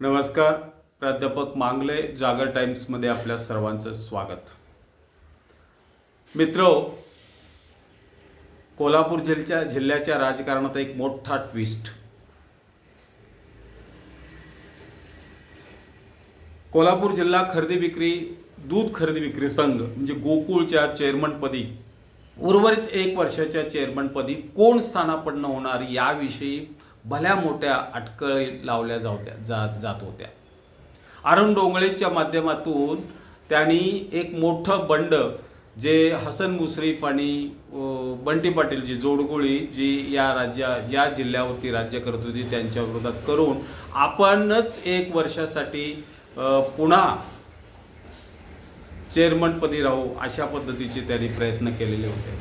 नमस्कार प्राध्यापक मांगले जागर टाइम्समध्ये आपल्या सर्वांचं स्वागत. मित्र कोल्हापूर जिल्ह्याच्या जिल्ह्याच्या राजकारणात एक मोठा ट्विस्ट कोल्हापूर जिल्हा खरेदी विक्री दूध खरेदी विक्री संघ म्हणजे गोकुळच्या चेअरमनपदी उर्वरित एक वर्षाच्या चेअरमनपदी कोण स्थानापन्न होणार याविषयी भल्या मोठ्या अटकळी लावल्या जावत्या जा जात होत्या. अरुण डोंगळेच्या माध्यमातून त्यांनी एक मोठं बंड जे हसन मुश्रीफ आणि बंटी पाटील जी जोडगोळी जी या राज्या ज्या जिल्ह्यावरती राज्य करत होती त्यांच्या विरोधात करून आपणच एक वर्षासाठी पुन्हा चेअरमनपदी राहू अशा पद्धतीचे त्यांनी प्रयत्न केलेले होते.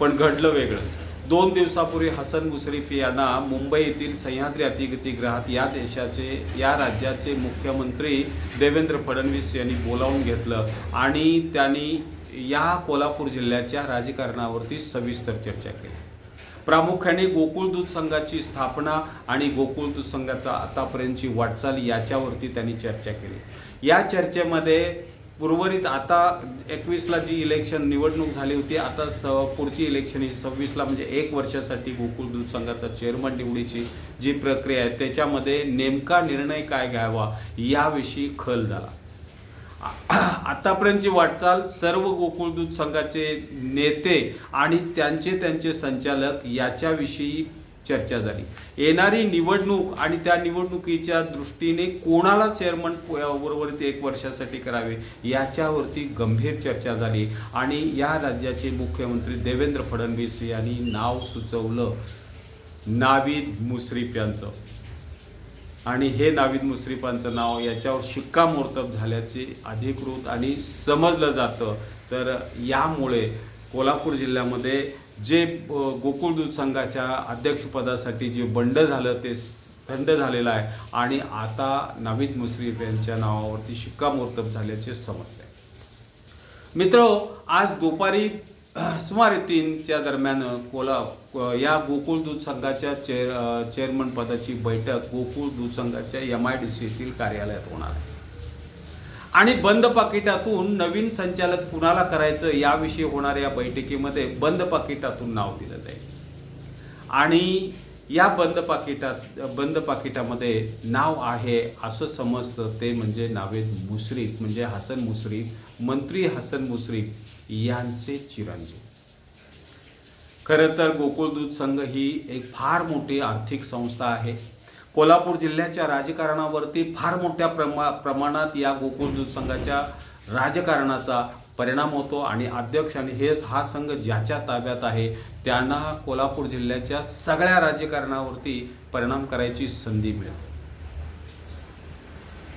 पण घडलं वेगळंच. दोन दिवसापूर्वी हसन मुश्रीफ यांना मुंबई येथील सह्याद्री अतिगृहात या देशाचे या राज्याचे मुख्यमंत्री देवेंद्र फडणवीस यांनी बोलावून घेतलं आणि त्यांनी या कोल्हापूर जिल्ह्याच्या राजकारणावरती सविस्तर चर्चा केली. प्रामुख्याने गोकुळ दूध संघाची स्थापना आणि गोकुळ दूध संघाचा आतापर्यंतची वाटचाल याच्यावरती त्यांनी चर्चा केली. या चर्चेमध्ये उर्वरित आता एकवीसला जी इलेक्शन निवडणूक झाली होती आता स पुढची इलेक्शन ही सव्वीसला म्हणजे एक वर्षासाठी गोकुळ दूध संघाचा चेअरमन निवडीची जी प्रक्रिया आहे त्याच्यामध्ये नेमका निर्णय काय घ्यावा याविषयी खल झाला. आतापर्यंतची वाटचाल सर्व गोकुळ दूध संघाचे नेते आणि त्यांचे त्यांचे संचालक याच्याविषयी चर्चा झाली. येणारी निवडणूक आणि त्या निवडणुकीच्या दृष्टीने कोणाला चेअरमन उर्वरित एक वर्षासाठी करावे याच्यावरती गंभीर चर्चा झाली. आणि या राज्याचे मुख्यमंत्री देवेंद्र फडणवीस यांनी नाव सुचवलं नावीद मुश्रीफ यांचं. आणि हे नावीद मुश्रीफांचं नाव याच्यावर शिक्कामोर्तब झाल्याचे अधिकृत आणि समजलं जातं. तर यामुळे कोल्हापूर जिल्ह्यामध्ये जे गोकुळ दूध संघाच्या अध्यक्षपदासाठी जे बंड झालं ते थंड झालेलं आहे आणि आता नावीद मुश्रीफ यांच्या नावावरती शिक्कामोर्तब झाल्याचे समजते मित्र आज दुपारी सुमारे तीनच्या दरम्यान कोला या गोकुळ दूध संघाच्या चेअर चेअरमन पदाची बैठक गोकुळ दूध संघाच्या एम आय डी सीतील कार्यालयात होणार आहे. आणि बंद पाकिटातून नवीन संचालक कुणाला करायचं याविषयी होणाऱ्या या बैठकीमध्ये बंद पाकिटातून नाव दिलं जाईल. आणि या बंद पाकिटात बंद पाकिटामध्ये नाव आहे असं समजतं ते म्हणजे नावेद मुश्रीफ म्हणजे हसन मुश्रीफ मंत्री हसन मुश्रीफ यांचे चिरंजीव. खरं तर गोकुळ दूध संघ ही एक फार मोठी आर्थिक संस्था आहे. कोल्हापूर जिल्ह्याच्या राजकारणावरती फार मोठ्या प्रमा प्रमाणात या गोकुळ दूध संघाच्या राजकारणाचा परिणाम होतो आणि अध्यक्ष आणि हे हा संघ ज्याच्या ताब्यात आहे त्यांना कोल्हापूर जिल्ह्याच्या सगळ्या राजकारणावरती परिणाम करायची संधी मिळते.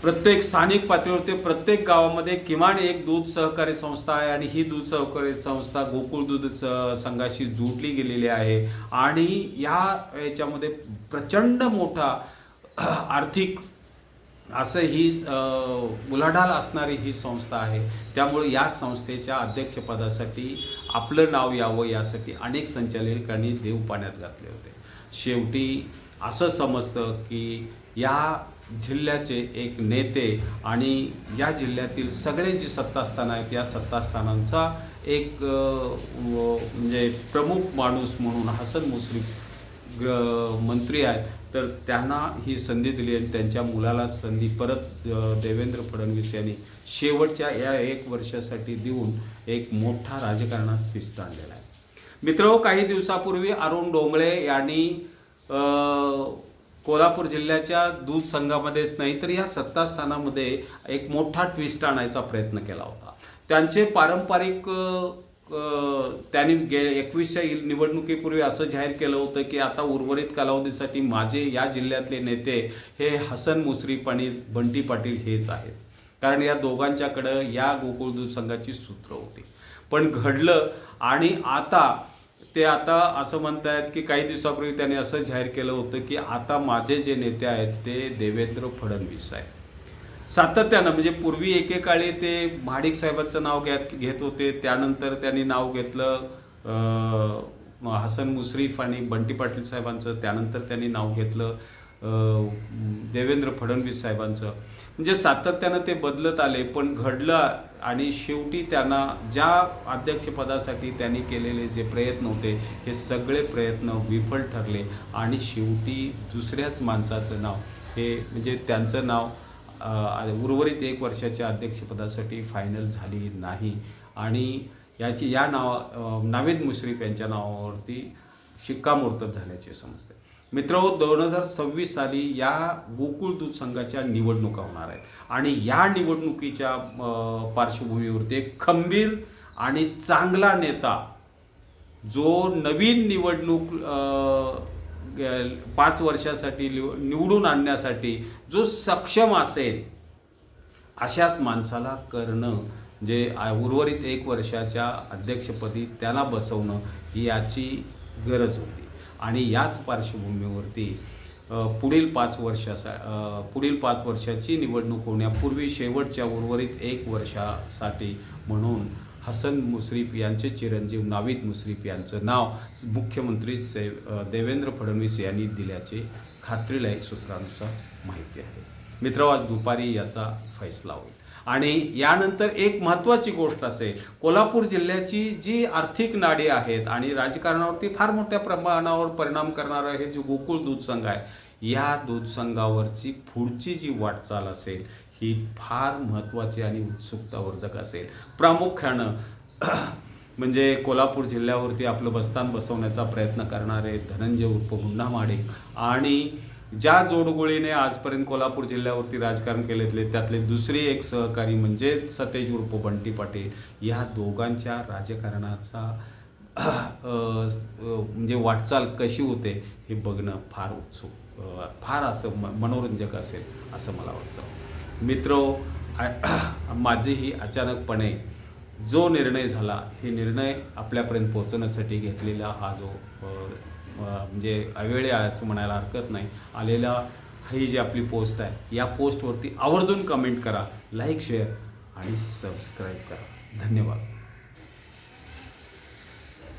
प्रत्येक स्थानिक पातळीवरती प्रत्येक गावामध्ये किमान एक दूध सहकारी संस्था आहे आणि ही दूध सहकारी संस्था गोकुळ दूध स- संघाशी जोडली गेलेली आहे. आणि या याच्यामध्ये प्रचंड मोठा आर्थिक असं ही उलाढाल असणारी ही संस्था आहे. त्यामुळे या संस्थेच्या अध्यक्षपदासाठी आपलं नाव यावं यासाठी अनेक संचालकांनी देव पाण्यात घातले होते. शेवटी असं समजतं की या जिल्ह्याचे एक नेते आणि या जिल्ह्यातील सगळे जे सत्तास्थान आहेत या सत्तास्थानांचा एक म्हणजे प्रमुख माणूस म्हणून हसन मुश्रीफ ग- मंत्री आहेत तर त्यांना ही संधी दिली आणि त्यांच्या मुलाला संधी परत देवेंद्र फडणवीस यांनी शेवटच्या या एक वर्षासाठी देऊन एक मोठा राजकारणात फिस्ट आणलेला आहे. मित्र काही दिवसापूर्वी अरुण डोंगळे यांनी कोल्हापूर जिल्ह्याच्या दूध संघामध्येच नाही तर या सत्तास्थानामध्ये एक मोठा ट्विस्ट आणायचा प्रयत्न केला होता. त्यांचे पारंपरिक त्यांनी गे एकवीसच्या निवडणुकीपूर्वी असं जाहीर केलं होतं की आता उर्वरित कालावधीसाठी माझे या जिल्ह्यातले नेते हे हसन मुसरी आणि बंटी पाटील हेच आहेत. कारण या दोघांच्याकडं या गोकुळदूत संघाची सूत्र होती. पण घडलं आणि आता ते आता असं म्हणतायत की काही दिवसापूर्वी त्यांनी असं जाहीर केलं होतं की आता माझे जे नेते आहेत ते देवेंद्र फडणवीस आहेत. सातत्यानं म्हणजे पूर्वी एकेकाळी ते भाडिक साहेबांचं नाव घेत घेत होते. त्यानंतर त्यांनी नाव घेतलं हसन मुश्रीफ आणि बंटी पाटील साहेबांचं. त्यानंतर त्यांनी नाव घेतलं देवेंद्र फडणवीस साहेबांचं. म्हणजे सातत्यानं ते बदलत आले पण घडलं आणि शेवटी त्यांना ज्या अध्यक्षपदासाठी त्यांनी केलेले जे प्रयत्न होते हे सगळे प्रयत्न विफल ठरले. आणि शेवटी दुसऱ्याच माणसाचं नाव हे म्हणजे त्यांचं नाव उर्वरित एक वर्षाच्या अध्यक्षपदासाठी फायनल झाली नाही. आणि याची या नावा नावेद मुश्रीफ यांच्या नावावरती शिक्कामोर्तब झाल्याचे समजते. मित्र दोन हजार सव्वीस साली या गोकुळ दूध संघाच्या निवडणुका होणार आहेत. आणि या निवडणुकीच्या पार्श्वभूमीवरती एक खंबीर आणि चांगला नेता जो नवीन निवडणूक पाच वर्षासाठी लिव- निवडून आणण्यासाठी जो सक्षम असेल अशाच माणसाला करणं जे उर्वरित एक वर्षाच्या अध्यक्षपदी त्याला बसवणं ही याची गरज होती. आणि याच पार्श्वभूमीवरती पुढील पाच वर्षासा पुढील पाच वर्षाची निवडणूक होण्यापूर्वी शेवटच्या उर्वरित एक वर्षासाठी म्हणून हसन मुश्रीफ यांचे चिरंजीव नावीद मुश्रीफ यांचं नाव मुख्यमंत्री से देवेंद्र फडणवीस यांनी दिल्याचे खात्रीलायक सूत्रांचा माहिती आहे. मित्र आज दुपारी याचा फैसला होईल. आणि यानंतर एक महत्त्वाची गोष्ट असेल कोल्हापूर जिल्ह्याची जी आर्थिक नाडी आहेत आणि राजकारणावरती फार मोठ्या प्रमाणावर परिणाम करणारं हे जे गोकुळ दूध संघ आहे या दूध संघावरची पुढची जी वाटचाल असेल ही फार महत्त्वाची आणि उत्सुकतावर्धक असेल. प्रामुख्यानं म्हणजे कोल्हापूर जिल्ह्यावरती आपलं बस्तान बसवण्याचा प्रयत्न करणारे धनंजय उर्फ मुन्ना माडिक आणि ज्या जोडगोळीने आजपर्यंत कोल्हापूर जिल्ह्यावरती राजकारण केलेतले त्यातले दुसरे एक सहकारी म्हणजे सतेज उर्फ बंटी पाटील. या दोघांच्या राजकारणाचा म्हणजे वाटचाल कशी होते हे बघणं फार उत्सुक फार असं म मनोरंजक असेल असं मला वाटतं. मित्र माझीही अचानकपणे जो निर्णय झाला हे निर्णय आपल्यापर्यंत पोहोचवण्यासाठी घेतलेला हा जो म्हणजे अवेळे आहे असं म्हणायला हरकत नाही. आलेला ही जी आपली पोस्ट आहे या पोस्टवरती आवर्जून कमेंट करा लाईक शेअर आणि सबस्क्राईब करा. धन्यवाद.